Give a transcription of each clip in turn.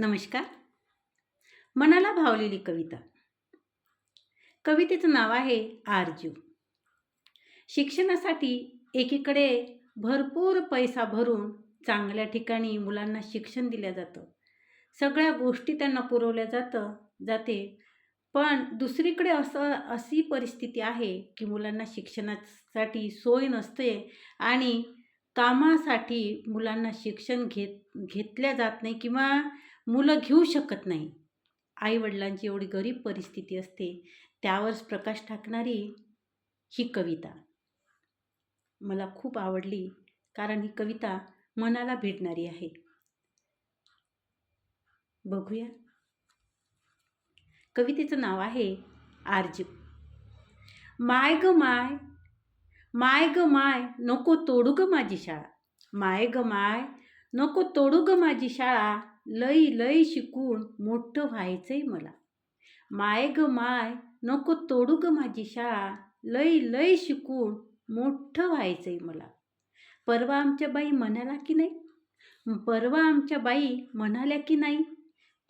नमस्कार. मनाला भावलेली कविता. कवितेचं नाव आहे आरजू. शिक्षणासाठी एकीकडे भरपूर पैसा भरून चांगल्या ठिकाणी मुलांना शिक्षण दिलं जातं. सगळ्या गोष्टी त्यांना पुरवल्या जातं जाते. पण दुसरीकडे असं अशी परिस्थिती आहे की मुलांना शिक्षणासाठी सोय नसते आणि कामासाठी मुलांना शिक्षण घेत घेतल्या जात नाही किंवा मुलं घेऊ शकत नाही. आईवडिलांची एवढी गरीब परिस्थिती असते त्यावरच प्रकाश टाकणारी ही कविता. मला खूप आवडली कारण ही कविता मनाला भेटणारी आहे. बघूया. कवितेचं नाव आहे आरजू. माय ग माय माय ग माय नको तोडू ग माझी शाळा. माय ग माय नको तोडू ग माझी शाळा. लई लई शिकून मोठं व्हायचंय मला. माय ग माय नको तोडू ग माझी शाळा. लई लई शिकून मोठं व्हायचंय मला. परवा आमच्या बाई म्हणाला की नाही? परवा आमच्या बाई म्हणाल्या की नाही?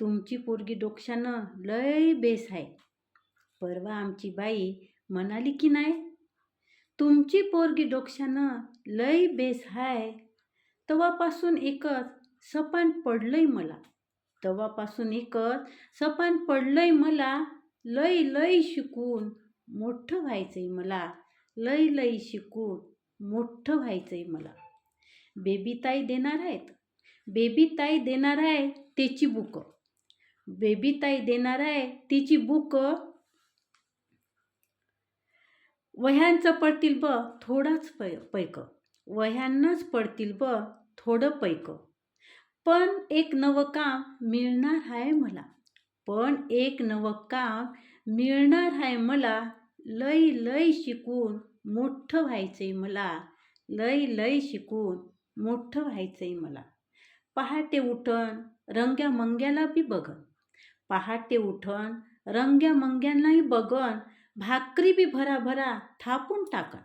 तुमची पोरगी डोक्षानं लय बेस आहे. परवा आमची बाई म्हणाली की नाही? तुमची पोरगी डोक्षानं लय बेस आहे. तेव्हापासून एकच सपान पडलंय मला. तेव्हापासून एकच सपान पडलंय मला लय लय शिकून मोठं व्हायचंय मला. लय लय शिकून मोठं व्हायचंय मला. बेबी ताई देणार आहेत? बेबी ताई देणार आहे त्याची बुक. बेबी ताई देणार आहे तिची बुक. वह्यांचं पडतील ब थोडाच पै पैक. वह्यांनाच पडतील ब थोडं पैक. पण एक नवं काम मिळणार आहे मला. पण एक नवं काम मिळणार आहे मला. लय लय शिकून मोठं व्हायचंय मला. लय लय शिकून मोठं व्हायचंय मला. पहाटे उठण रंग्या मंग्याला बी बघन. पहाटे उठण रंग्या मंग्यांनाही बघन. भाकरी बी भराभरा थापून टाकन.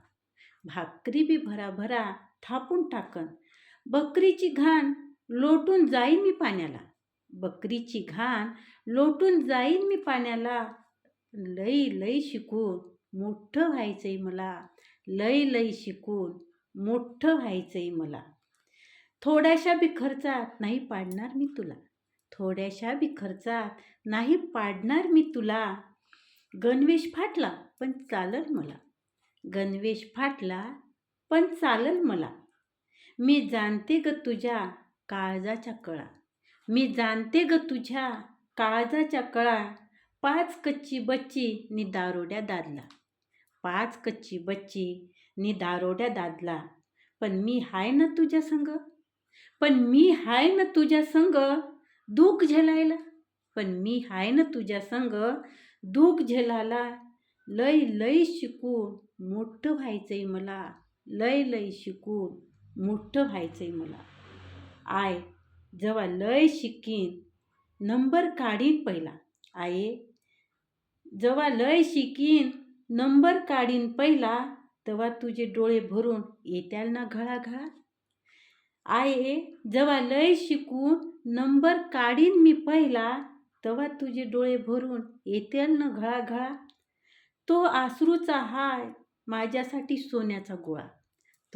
भाकरी बी भराभरा थापून टाकन. बकरीची घाण लोटून जाईन मी पाण्याला. बकरीची घाण लोटून जाईन मी पाण्याला. लई लई शिकून मोठं व्हायचंय मला. लई लई शिकून मोठं व्हायचंय मला. थोड्याशा बी खर्चात नाही पाडणार मी तुला. थोड्याशा बी खर्चात नाही पाडणार मी तुला. गणवेश फाटला पण चालल मला. गणवेश फाटला पण चालल मला. मी जाणते ग तुझ्या काळजाच्या कळा. मी जाणते ग तुझ्या काळजाच्या कळा. पाच कच्ची बच्ची नि दारोड्या दादला. पाच कच्ची बच्ची नि दारोड्या दादला. पण मी हाय ना तुझ्या संग? पण मी हाय ना तुझ्या संग दुःख झेलायला? पण मी हाय ना तुझ्या संग दुःख झेलाला लय लय शिकून मोठं व्हायचंय मला. लय लय शिकून मोठं व्हायचंय मला. आय जेव्हा लय शिकीन नंबर काढीन पहिला. आये जेव्हा लय शिकीन नंबर काढीन पहिला तेव्हा तुझे डोळे भरून येत्याल ना घळाघळा? आये जेव्हा लय शिकून नंबर काढीन मी पहिला तेव्हा तुझे डोळे भरून येत्याल ना घळाघळा? तो आसरूचा हाय माझ्यासाठी सोन्याचा गोळा.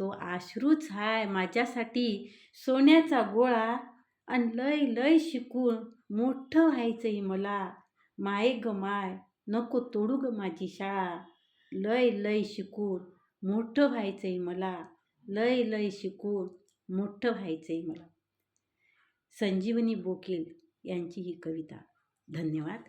तो आश्रूच हाय माझ्यासाठी सोन्याचा गोळा आणि लय लय शिकून मोठं व्हायचंय मला. माय ग माय नको तोडू ग माझी शाळा. लय लय शिकून मोठं व्हायचंय मला. लय लय शिकून मोठं व्हायचंय मला. संजीवनी बोकील यांची ही कविता. धन्यवाद.